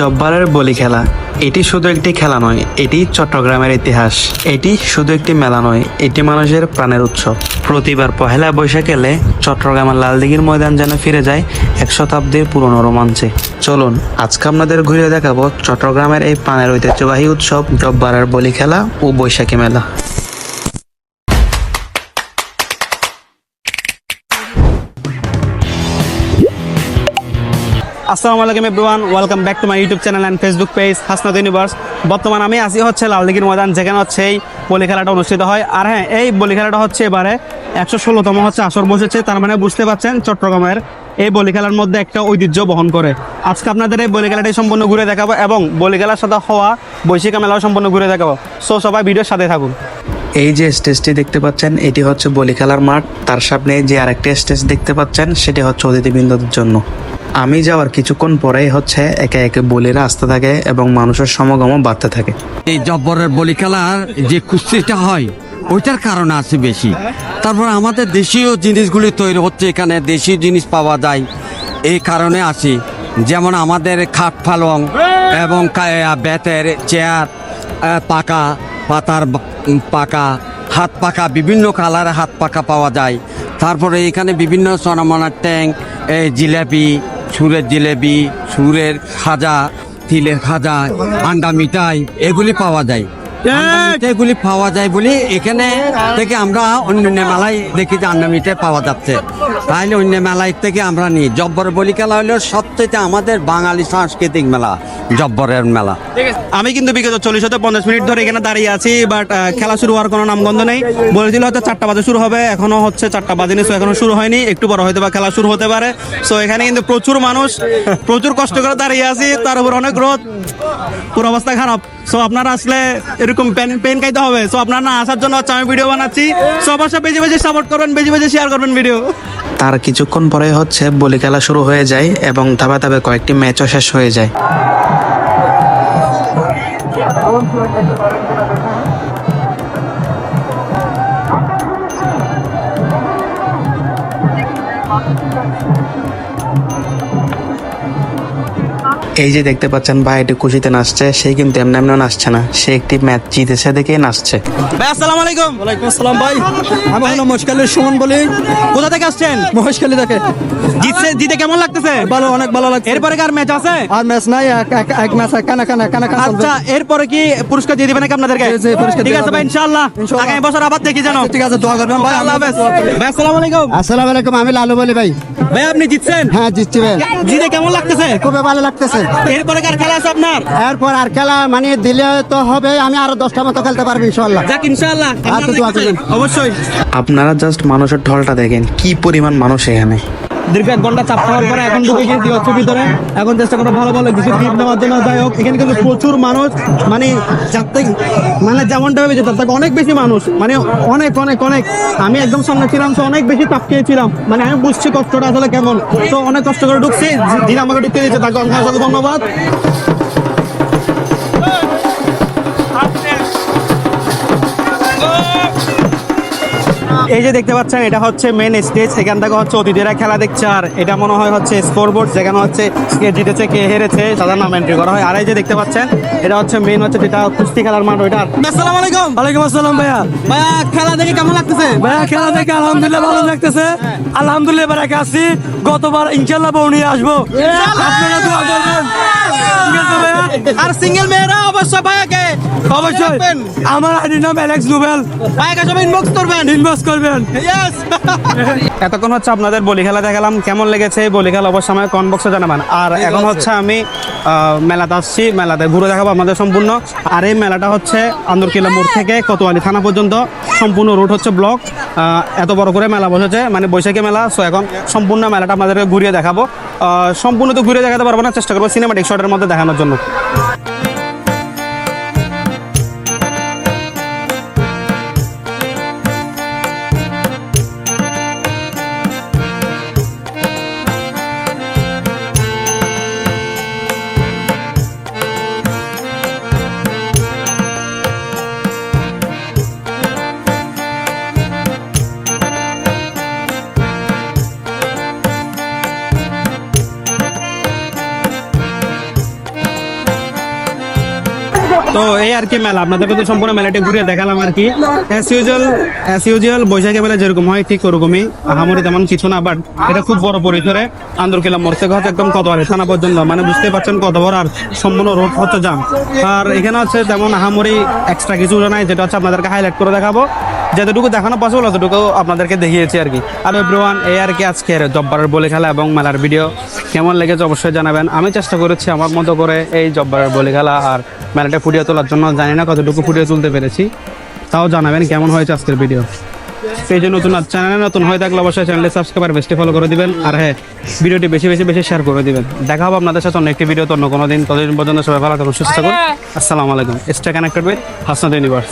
জব্বারের বলি খেলা। এটি শুধু একটি খেলা নয়, এটি চট্টগ্রামের ইতিহাস। এটি শুধু একটি মেলা নয়, এটি মানুষের প্রাণের উৎসব। প্রতিবার পহেলা বৈশাখ এলে চট্টগ্রামের লালদিঘির ময়দান যেন ফিরে যায় এক শতাব্দীর পুরনো রোমাঞ্চে। চলুন, আজকে আপনাদের ঘুরে দেখাবো চট্টগ্রামের এই প্রাণের ঐতিহ্যবাহী উৎসব জব্বারের বলি খেলা ও বৈশাখী মেলা। আসসালামু আলাইকুম everyone, welcome back to my YouTube channel and Facebook page Hasnad universe. বর্তমান আমি আসি হচ্ছে লালদিঘির ময়দান, যেখানে হচ্ছে এই বলি খেলাটা অনুষ্ঠিত হয়। আর হ্যাঁ এই বলি খেলাটা হচ্ছে এবারে একশো ষোলোতম হচ্ছে আসর বসেছে, তার মানে বুঝতে পারছেন চট্টগ্রামের এই বলি খেলার মধ্যে একটা ঐতিহ্য বহন করে। আজকে আপনাদের এই বলি খেলাটি সম্পূর্ণ ঘুরে দেখাবো এবং বলি খেলার সাথে হওয়া বৈশিকা মেলাও সম্পূর্ণ ঘুরে দেখাবো। সো সবাই ভিডিওর সাথে থাকুন। এই যে স্টেজটি দেখতে পাচ্ছেন, এটি হচ্ছে বলি খেলার মাঠ। তার সামনে যে আরেকটি স্টেজ দেখতে পাচ্ছেন, সেটি হচ্ছে অতিথিবৃন্দদের জন্য। আমি যাওয়ার কিছুক্ষণ পরেই হচ্ছে একে একে বলিরা আসতে থাকে এবং মানুষের সমাগমও বাড়তে থাকে। এই জব্বরের বলি খেলার যে কুস্তিটা হয়, ওইটার কারণ আছে বেশি। তারপর আমাদের দেশীয় জিনিসগুলি তৈরি হচ্ছে, এখানে দেশীয় জিনিস পাওয়া যায়। এই কারণে আছে, যেমন আমাদের খাট পালং এবং বেতের চেয়ার পাকা, পাতার পাকা, হাত পাকা, বিভিন্ন কালারের হাত পাকা পাওয়া যায়। তারপরে এখানে বিভিন্ন সোনামনার ট্যাঙ্ক জিলেপি সুরের জিলেবি সুরের খাজা তিলের খাজা আন্ডা মিঠাই এগুলি পাওয়া যায়। মিঠাইগুলি পাওয়া যায় বলে এখানে থেকে আমরা অন্য মেলায় দেখি যে মিঠাই পাওয়া যাচ্ছে। তাহলে অন্য মেলায় থেকে আমরা নিই। জব্বর বলি খেলা হলো সবচেয়ে আমাদের বাঙালি সাংস্কৃতিক মেলা জব্বরের মেলা। আমি কিন্তু বিগত চল্লিশ হতে পঞ্চাশ মিনিট ধরে এখানে দাঁড়িয়ে আছি বাট খেলা শুরু হওয়ার কোনো নামগন্ধ নেই। বলেছিল হয়তো চারটা বাজে শুরু হবে এখনও হচ্ছে চারটা বাজেনি সো এখনও শুরু হয়নি। একটু বড় হয়তো বা খেলা শুরু হতে পারে। সো এখানে কিন্তু প্রচুর মানুষ প্রচুর কষ্ট করে দাঁড়িয়ে আছি তার উপর অনেক রোদ। পুরো অবস্থা খারাপ? সো আপনারা আসলে এরকম পেন পেন খাইতে হবে। সো আপনারা না আসার জন্য হচ্ছে আমি ভিডিও বানাচ্ছি। সো অবশ্যই বেশি বেশি সাপোর্ট করবেন, বেশি বেশি শেয়ার করবেন ভিডিও তার কিছুক্ষণ পরে হচ্ছে বলি খেলা শুরু হয়ে যায় এবং ধাপে ধাপে কয়েকটি ম্যাচও শেষ হয়ে যায়। এই যে দেখতে পাচ্ছেন ভাইটি খুশিতে নাচছে সে কিন্তু এমনি এমনি নাচছে না। সে একটি ম্যাচ জিতেছে দেখেই নাচছে। ভাই আসসালামু আলাইকুম। ওয়ালাইকুম আসসালাম ভাই। আমি হলো মহেশখালীর সুমন বলি। কোথা থেকে আসছেন? মহেশখালী থেকে। জিতছে জিতে কেমন লাগতেছে? ভালো অনেক ভালো লাগছে। এরপরে কার ম্যাচ আছে? আর ম্যাচ নাই এক- এক- এক ম্যাচ কানা কানা কানা কানা। আচ্ছা এরপরে কি পুরস্কার দিয়ে দিবেন নাকি আপনাদেরকে? জি, জি, পুরস্কার ঠিক আছে ভাই ইনশাআল্লাহ। ইনশাআল্লাহ। আগামী বছর আবার দেখি জানো ঠিক আছে দোয়া করবেন ভাই আল্লাহ হাফেজ। ভাই আসসালামু আলাইকুম। আসসালামু আলাইকুম আমি লালু বলি ভাই। ভাই আপনি জিতছেন? হ্যাঁ জিতছি ভাই। জিতে কেমন লাগতেছে? খুবই ভালো লাগতেছে। এরপরে কার খেলা আছে আপনার? এরপর আর খেলা মানে দিলে তো হবে আমি আরও দশটা মতো খেলতে পারব ইনশাল্লাহ যাক ইনশাআল্লাহ। আচ্ছা, অবশ্যই। আপনারা জাস্ট মানুষের ঢলটা দেখেন কি পরিমাণ মানুষ এখানে। দীর্ঘ এক ঘণ্টা চাপ খাওয়ার পরে এখন ঢুকে গিয়েছি হচ্ছে ভিতরে। এখন চেষ্টা করো ভালো ভালো কিছু টিপ নেওয়ার জন্য। যাই হোক, এখানে কিন্তু প্রচুর মানুষ মানে যার থেকে মানে যেমনটা ভেবেছে, তার থেকে অনেক বেশি মানুষ মানে অনেক অনেক অনেক। আমি একদম সামনে ছিলাম তো অনেক বেশি তাপ খেয়েছিলাম। মানে আমি বুঝছি কষ্টটা আসলে কেমন। তো অনেক কষ্ট করে ঢুকছি যিনি আমাকে ঢুকতে দিয়েছে, তাকে অনেক ধন্যবাদ। এই যে দেখতে পাচ্ছেন এটা হচ্ছে মেন স্টেজ এখান থেকে হচ্ছে অতিথিরা খেলা দেখছে আর এটা মনে হয় হচ্ছে স্কোর বোর্ড যেখানে হচ্ছে কে জিতেছে কে হেরেছে সাধারণ নাম এন্ট্রি করা হয়। আর এই যে দেখতে পাচ্ছেন এটা হচ্ছে মেন হচ্ছে যেটা কুস্তি খেলার মাঠ ওইটা আসসালামু আলাইকুম। ওয়ালাইকুম আসসালাম ভাইয়া। ভাইয়া খেলা দেখে কেমন লাগতেছে? ভাইয়া খেলা দেখে আলহামদুলিল্লাহ ভালো লাগতেছে। আলহামদুলিল্লাহ এবার একা আসছি। গতবার ইনশাল্লাহ বউ নিয়ে আসব। আপনারা দোয়া করবেন আর সিঙ্গেল মেয়েরা অবশ্যই ভাইয়াকে অবশ্যই। আমার আইডি নাম অ্যালেক্স নোবেল ভাইয়াকে সবাই ইনবক্স করবেন। ইনভেস্ট করবেন। এতক্ষণ হচ্ছে আপনাদের বলি খেলা দেখালাম কেমন লেগেছে এই বলি খেলা অবশ্যই আমাকে কমেন্ট বক্সে জানাবেন। আর এখন হচ্ছে আমি মেলাতে আসছি মেলাতে ঘুরে দেখাবো আমাদের সম্পূর্ণ। আর এই মেলাটা হচ্ছে আন্দরকিল্লা মোড় থেকে কোতোয়ালি থানা পর্যন্ত সম্পূর্ণ রুট হচ্ছে ব্লক এত বড় করে মেলা বসেছে মানে বৈশাখী মেলা সো এখন সম্পূর্ণ মেলাটা আপনাদেরকে ঘুরিয়ে দেখাবো। সম্পূর্ণ তো ঘুরিয়ে দেখাতে পারব না চেষ্টা করব সিনেমাটিক শটের মধ্যে দেখানোর জন্য। তো এই আর কি মেলা আপনাদেরকে তো সম্পূর্ণ মেলাটি ঘুরে দেখালাম আর কি। As usual as usual Baishakhi মেলা যেরকম হয়, ঠিক ওরকমই। আহামরি তেমন কিছু না বাট এটা খুব বড় পরিসরে। আন্দরকিলা মরতে ঘাট একদম কত কতবারে থানা পর্যন্ত। মানে বুঝতে পারছেন কত বড় আর সম্পূর্ণ রোড হচ্ছে জাম আর এখানে হচ্ছে তেমন আহামরি এক্সট্রা কিছু নাই, যেটা হচ্ছে আপনাদেরকে হাইলাইট করে দেখাবো। যতটুকু দেখানো পসিবল অতটুকু আপনাদেরকে দেখিয়েছি আর কি। আর এভরিওয়ান এই আর কি আজকের জব্বারের বলে খেলা এবং মেলার ভিডিও কেমন লেগেছে অবশ্যই জানাবেন। আমি চেষ্টা করেছি আমার মতো করে এই জব্বারের বলে খেলা আর মেলাটা ফুটিয়ে তোলার জন্য জানি না কতটুকু ফুটিয়ে তুলতে পেরেছি। তাও জানাবেন কেমন হয়েছে আজকের ভিডিও সেই জন্য নতুন চ্যানেলে নতুন হয়ে থাকলে অবশ্যই চ্যানেলে সাবস্ক্রাইব আর বেশি ফলো করে দিবেন। আর হ্যাঁ ভিডিওটি বেশি বেশি বেশি শেয়ার করে দিবেন। দেখা হবে আপনাদের সাথে অন্য একটি ভিডিও তো অন্য কোনো দিন। ততদিন পর্যন্ত সবাই ভালো থাকুন সুস্থ থাকুন। আসসালামু আলাইকুম। Stay connected with Hasnad universe